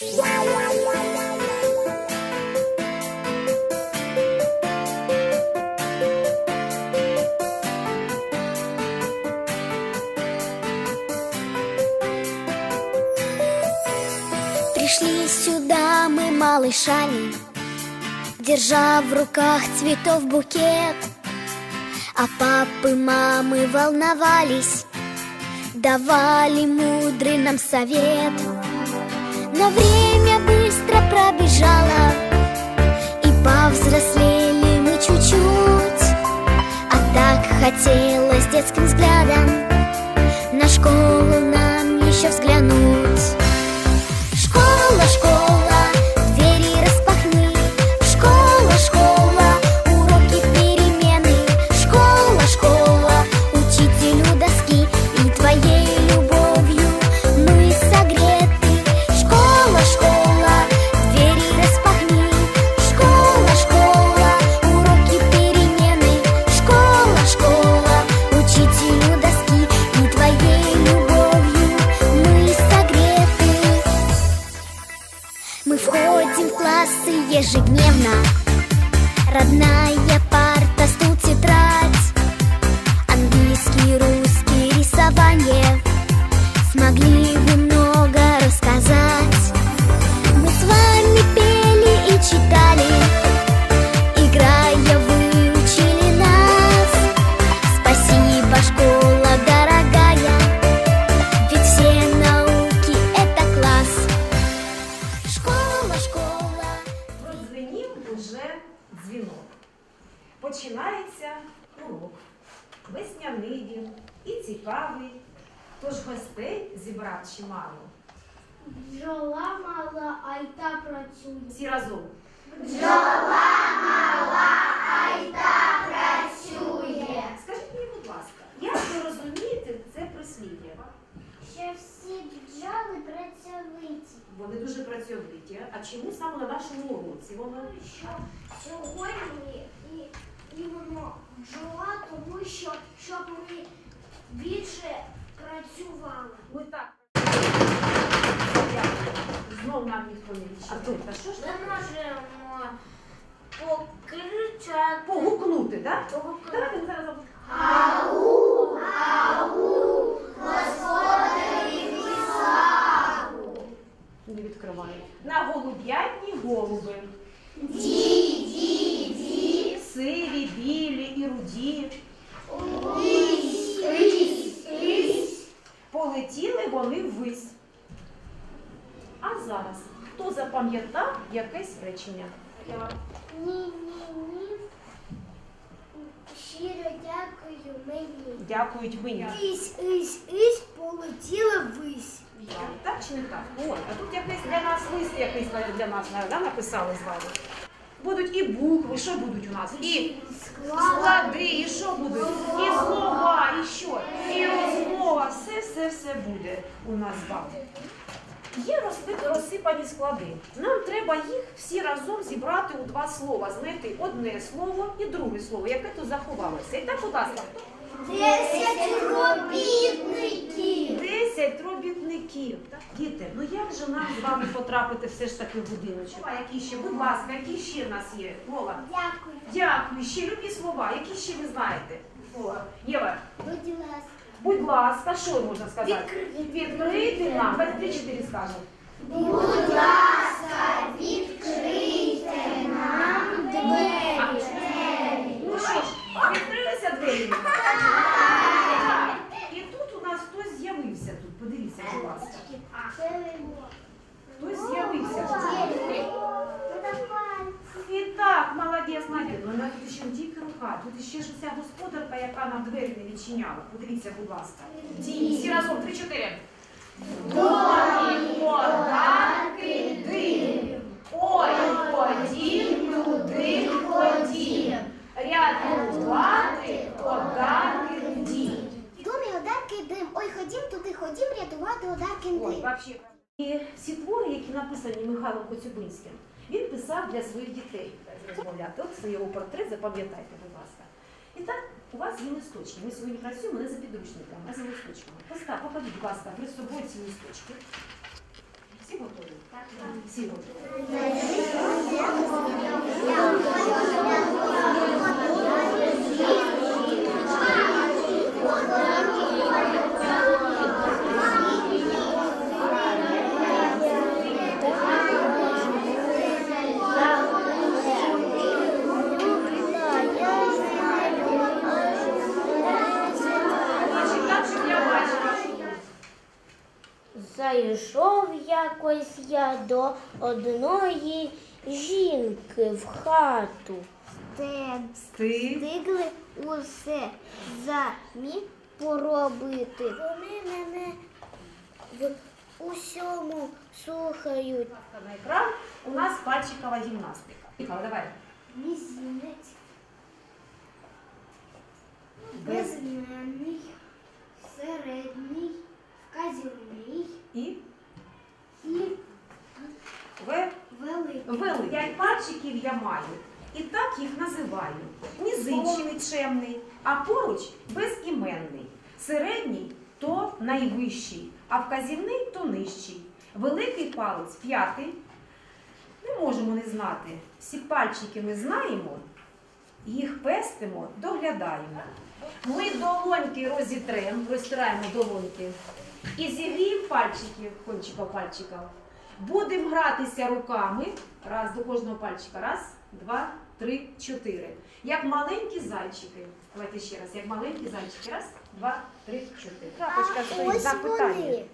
Пришли сюда мы малышами, Держа в руках цветов букет. А папы, мамы волновались, Давали мудрый нам совет. Но время быстро пробежало, И повзрослели мы чуть-чуть. А так хотелось детским взглядом На школу нам еще взглянуть. Ежедневно. Родная парта, стул, тетрадь. Английский, русский, рисование. Смогли гостей зібрав чимало. Бджола мала, а й та працює. Всі разом. Бджола мала, айта Працює. Скажіть мені, будь ласка, як ви розумієте це прислів'я? Що всі бджоли працьовиті. Вони дуже працьовиті. А чому саме на нашому уроці воно? Що сьогодні і, і воно бджола, тому що щоб ми більше працювали. Ми так. Знов нам ніхто не відчинив. Та що ж Ми можемо покричати. Погукнути, так? Погукнути. Давайте ми зараз. Не відкриваю. На голуб'ятні голуби. Ді, ді, ді. Сиві, білі і руді. Полетіли вони ввись. А зараз хто запам'ятав якесь речення? Ні, ні, ні. Щиро дякую Дякують мені. Ись, ись, ись, полетіли вись. Так чи не так? Ой, а тут якийсь для нас лист якийсь для нас да, написали з вами. Будуть і букви, що будуть у нас? І склади, і що будуть? І слова, і що? І розмова, все, все, все буде у нас з вами. Є розсипані склади. Нам треба їх всі разом зібрати у два слова, знайти одне слово і друге слово, яке тут заховалося. І так, будь ласка, Десять робітників. 10 робітників. Діти, ну як же нам з вами потрапити все ж таки в будиночок? А які ще, будь ласка, які ще в нас є? Вова. Дякую. Дякую. Ще любі слова. Які ще ви знаєте? Вова. Єва, Будь ласка. будь ласка, що можна сказати? Відкрити. Відкрити нам. Давайте три-чотири скажемо. Будь ласка, відкрийте нам двері. Ну що ж, відкрилися двері? Так. І тут у нас хтось з'явився тут. Подивіться, будь ласка. Хтось з'явився. І молодець, Ну, вона тут ще не тільки рука, тут ще ж ця господарка, яка нам двері не відчиняла. Подивіться, будь ласка. Ді, всі разом, три-чотири. Домі подарки дим. Ой, ходім, туди ходім. Рятувати подарки дім. Домі одарки дим. Ой, ходім туди, ходім рятувати одарки дим. І всі твори, які написані Михайлом Коцюбинським, він писав для своїх дітей розмовляти. От це його портрет, запам'ятайте, будь ласка. І так, у вас є листочки. Ми сьогодні працюємо не за підручниками, а за листочками. Постав, покажіть, будь ласка, при собою ці листочки. Всі готові? Так. Всі готові. Якось я до одної жінки в хату. Стег. Стиг. Стигли усе самі поробити. Вони мене в усьому слухають. На екран у нас пальчикова гімнастика. Поїхали, давай. Мізинець, Без безіменний, середній, вказівний і і В. великий. Вели. П'ять пальчиків я маю. І так їх називаю. Низичний чемний, а поруч безіменний. Середній то найвищий, а вказівний то нижчий. Великий палець п'ятий. Не можемо не знати. Всі пальчики ми знаємо, їх пестимо, доглядаємо. Ми долоньки розітремо, розтираємо долоньки. І зігріємо пальчики, кончиків пальчиків. Будемо гратися руками. Раз до кожного пальчика. Раз, два, три, чотири. Як маленькі зайчики. Давайте ще раз. Як маленькі зайчики. Раз, два, три, чотири. Крапочка стоїть запитання. вони.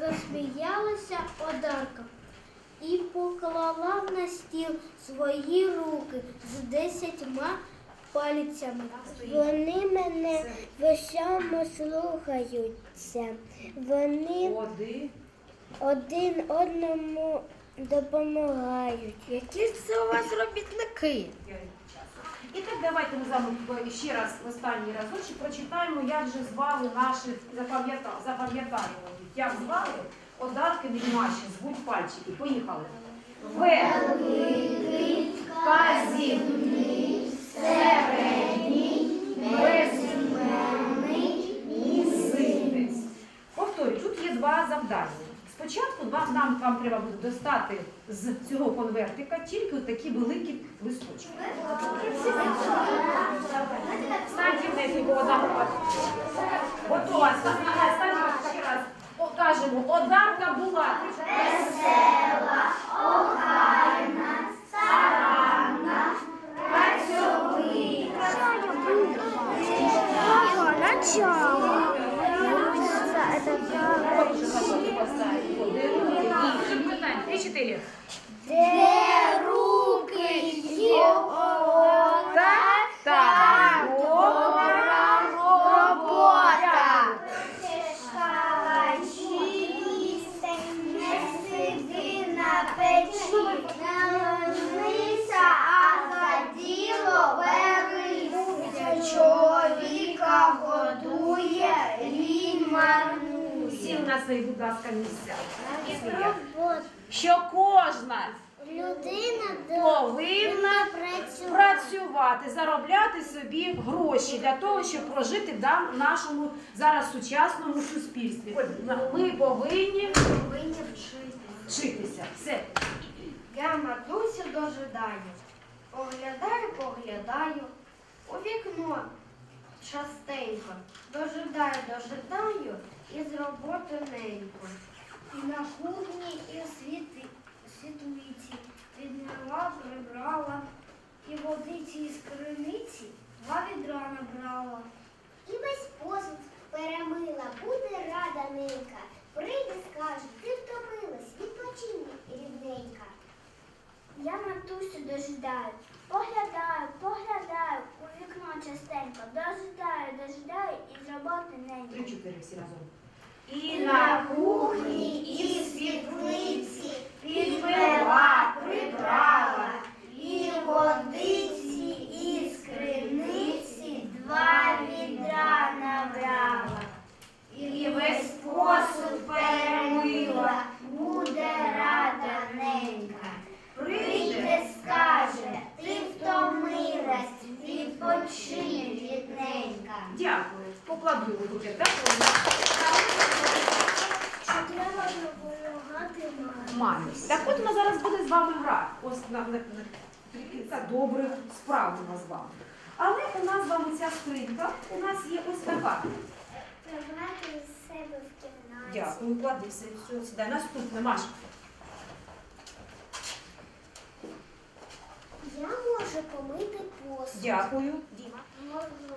Розсміялася одарка і поклала на стіл свої руки з десятьма пальцями. Вони мене в усьому слухаються. Вони Один. Один одному допомагають. Які це у вас робітники? І так давайте ми з вами ще раз в останній разочок прочитаємо, як же звали наших запам'ятаємо. Як звали одарки від наші, звуть пальчики. Поїхали. Великий, казівний, середній, безіменний, мізинець. Повторюю, тут є два завдання. Спочатку вам, нам вам треба буде достати з цього конвертика тільки такі великі листочки. Станьте вниз, бо. Готова. Станьте, станьте ще раз. Покажемо. Одарка була. Весела, охайна, старанна, працьовита. Начало. ter. Працювати, заробляти собі гроші для того, щоб прожити в нашому зараз сучасному суспільстві. Ми повинні Повинні вчити. вчитися. Все. Я матусю дожидаю. Поглядаю, поглядаю у вікно частенько. Дожидаю, дожидаю і з роботи ненько. І на кухні, і в світі, світлиці відняла, прибрала, і водиці із криниці два відра набрала. І весь посуд перемила, буде рада ненька. Прийде, скаже, ти втомилась, відпочинь, рідненька. Я матусю дожидаю, поглядаю, поглядаю, у вікно частенько, дожидаю, дожидаю і з роботи ненька. Три-чотири всі разом. І на кухні, і в світлиці підмила, прибрала. Водиці із криниці два відра набрала. І весь посуд перемила, буде рада ненька. Прийде, скаже, ти втомилась, відпочинь рідненька. Дякую. Покладу допомагати мамі. мамі. Так от вона зараз буде з вами грати. Ось на, на, на кілька добрих справ у нас з вами. Але у нас з вами ця скринька, у нас є ось така. Тримайте з себе в кімнаті. Дякую, клади все, все, сідай. Наступне, Машка. Я можу помити посуд. Дякую. Діма. Можу.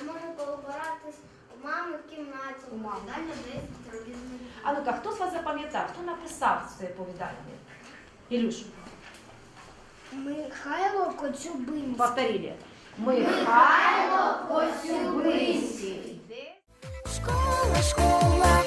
Я можу пообиратись у мами в кімнаті. У мами. Далі 10 робітників. А ну-ка, хто з вас запам'ятав, хто написав це повідання? Ілюш, Михайло Коцюбинський. повторили. Михайло Коцюбинський. Школа, школа,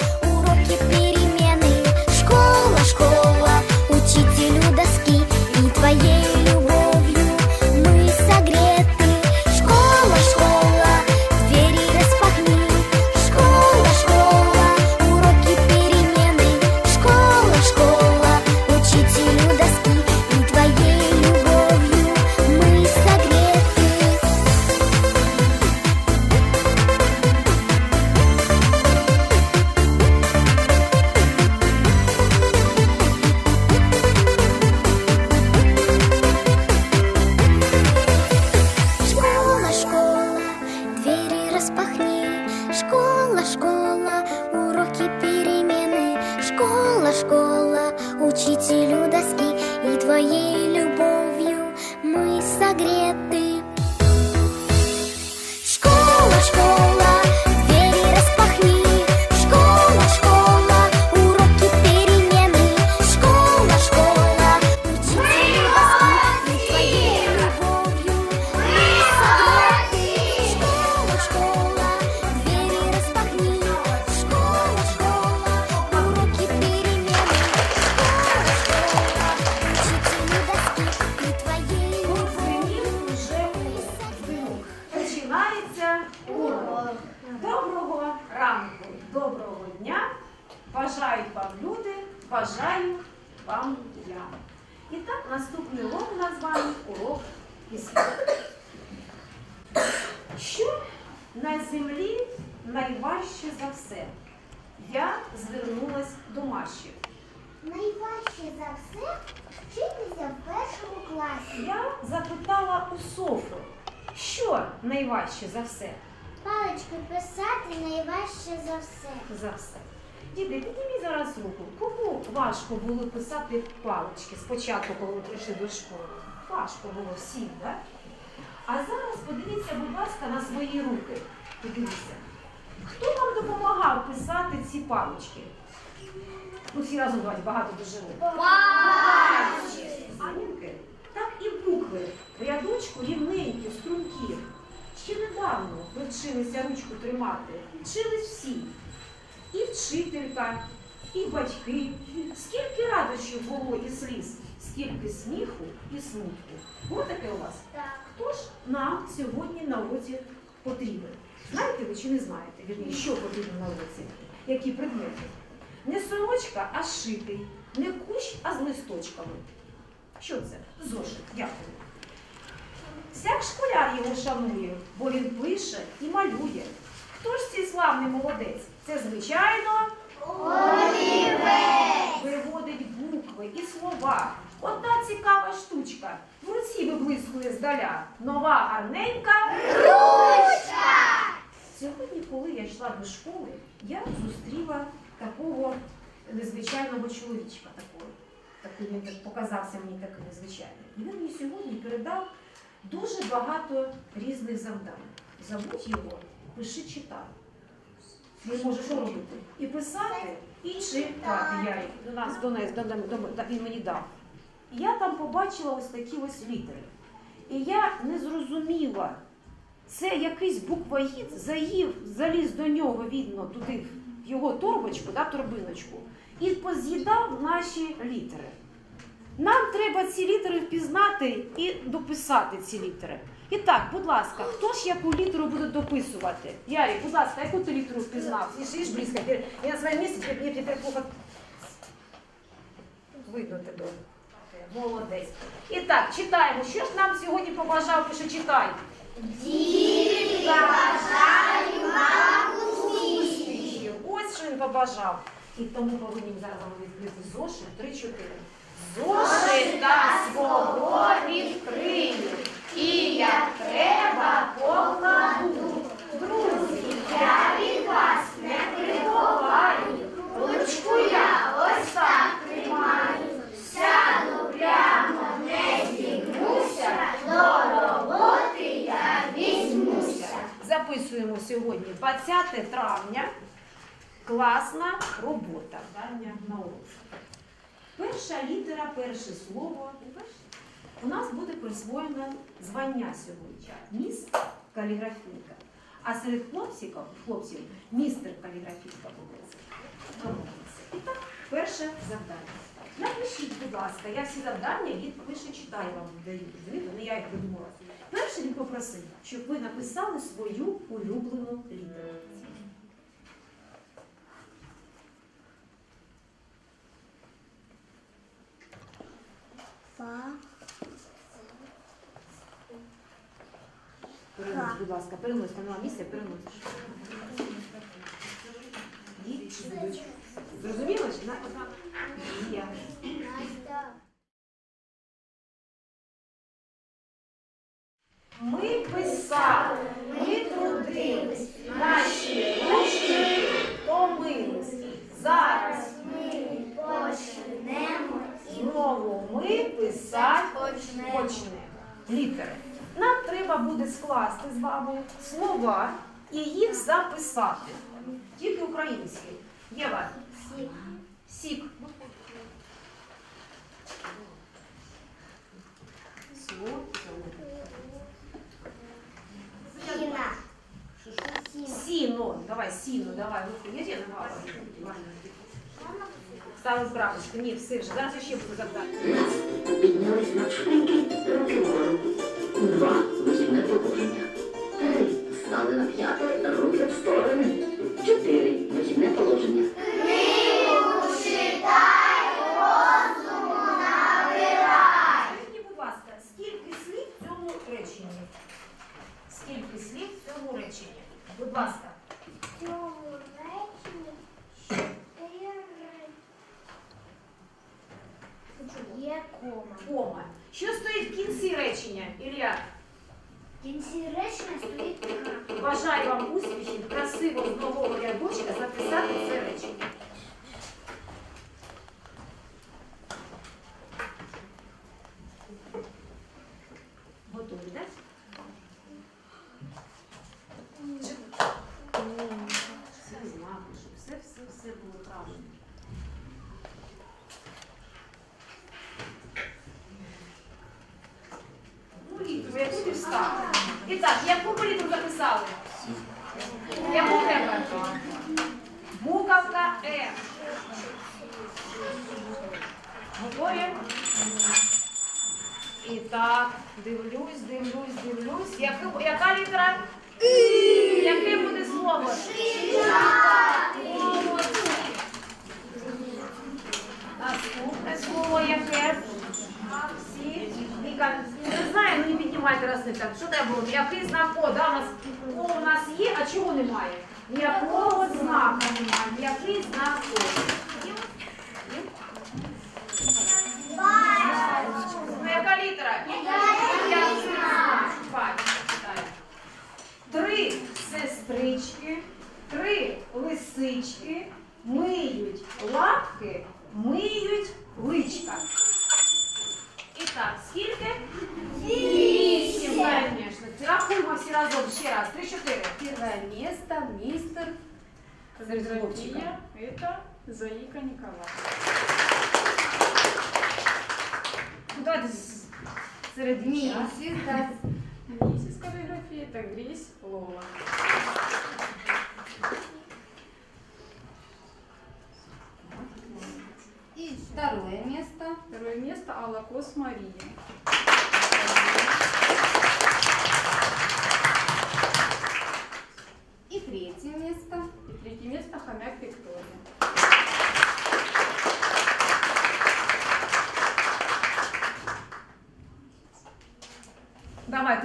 до Найважче за все вчитися в першому класі. Я запитала у Софи, що найважче за все? Палички писати найважче за все. За все. Діти, підніміть зараз руку. Кому важко було писати палички спочатку, коли ви прийшли до школи? Важко було всім, так? А зараз подивіться, будь ласка, на свої руки. Подивіться. Хто вам допомагав писати ці палички? Ну, всі разом давайте, багато рук. Анінки, так і букви в рядочку рівненькі, стрункі. Ще недавно ви вчилися ручку тримати. Вчились всі. І вчителька, і батьки. Скільки радощів було і сліз, скільки сміху і смутку. Було таке у вас? Так. Хто ж нам сьогодні на уроці потрібен? Знаєте ви чи не знаєте? Вірні, що потрібно на уроці? Які предмети? Не сорочка, а шитий, не кущ, а з листочками. Що це? Зошит. Дякую. Всяк школяр його шанує, бо він пише і малює. Хто ж цей славний молодець? Це, звичайно, виводить букви і слова. Одна цікава штучка. В руці виблискує здаля. Нова гарненька ручка. Сьогодні, коли я йшла до школи, я зустріла такого незвичайного чоловічка. Такого. Такий він так показався мені таким незвичайним. І він мені сьогодні передав дуже багато різних завдань. Забудь його, пиши читай. Він може що робити? І писати, і читати. Я до нас донес, до, до, до, до- він мені дав. Я там побачила ось такі ось літери. І я не зрозуміла, це якийсь буквоїд заїв, заліз до нього, видно, туди його торбочку, да, торбиночку, і поз'їдав наші літери. Нам треба ці літери впізнати і дописати ці літери. І так, будь ласка, хто ж яку літеру буде дописувати? Ярик, будь ласка, яку ти літеру впізнав? Сидиш близько, я на своєму місці, мені тепер. Видно тебе. Молодець. І так, читаємо. Що ж нам сьогодні побажав, пише читай. Діти, бажаю вам що він побажав. І тому повинні зараз вам відкрити зошит 3-4. Зошита свого відкрию. І як треба покладу. Друзі, я від вас не приховаю. Ручку я ось так тримаю. Сяду прямо, не зігнуся. До роботи я візьмуся. Записуємо сьогодні 20 травня. Класна робота. Завдання на уроці. Перша літера, перше слово. У нас буде присвоєно звання сьогодні. Міс каліграфійка. А серед хлопців, хлопців містер каліграфійка буде. І так, перше завдання. Напишіть, будь ласка, я всі завдання від пише читаю вам даю. Не я їх придумала. Перше він попросив, щоб ви написали свою улюблену літеру. Фа. Будь ласка, перенось, там нема місце, переносиш. Зрозуміло, чи? Зрозуміло? чи? На- одна- Є. Ми писали, ми трудились, наші ручки помились. Зараз Почнемо знову ми писати почнемо. Літери. Нам треба буде скласти з вами слова і їх записати. Тільки українські. Єва. Сік. Слово. Сіна. Сіно. Давай, сіно, давай. Руку. Є з крапочку. Ні, все вже. Зараз ще буду завдати. Раз піднялись на шпиньки, руки вгору. Два вихідне положення. Три стали на п'яте, руки в сторони. Чотири вихідне положення. Скажіть, будь ласка, скільки слів в цьому реченні? Скільки слів в цьому реченні? Будь ласка. В цьому реченні чотири. Є кома. Кома. Що стоїть в кінці речення, Ілля? В кінці речення стоїть крапка. Бажаю вам успіхів, красиво з нового рядочка записати це речення. Готові, так? Все знати, щоб все, все, все було правильно. Ну, літру, яку ти встав? І так, яку ми літру записали? Яку треба? Буковка Е. Готові? І так, дивлюсь, дивлюсь, дивлюсь. Яка, яка літера? Яке разом ще раз. Три-чотири. Первое место мистер. Калиграфия. Это Заика Николаевна. Ну, давайте з- серед місяць. Миссис каллиграфия это Грись Лола. И второе место. Второе место Аллакос Мария. И третье место. И третье место Хомяк Виктория.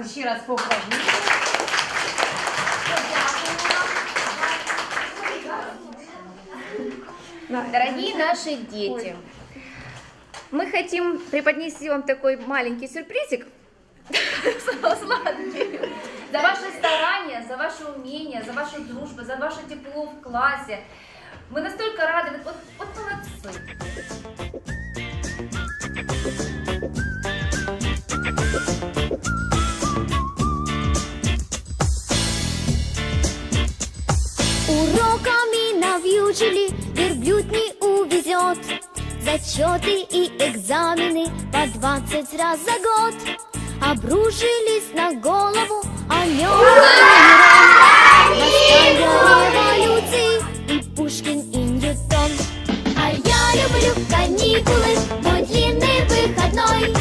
Ще раз вам. Дорогие наши дети, мы хотим преподнести вам такой маленький сюрпризик сладкий. за ваши старания, за ваше умение, за вашу дружбу, за ваше тепло в классе. Мы настолько рады, вот, вот молодцы. Увезет. Зачеты и экзамены по двадцать раз за год. Обрушились на голову, а революции и Пушкин, и Ньютон. А я люблю каникулы, мой длинный выходной.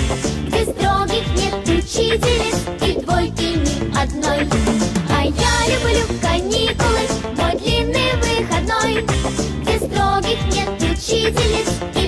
Где строгих нет учительниц и двойки ни одной. А я люблю каникулы, If you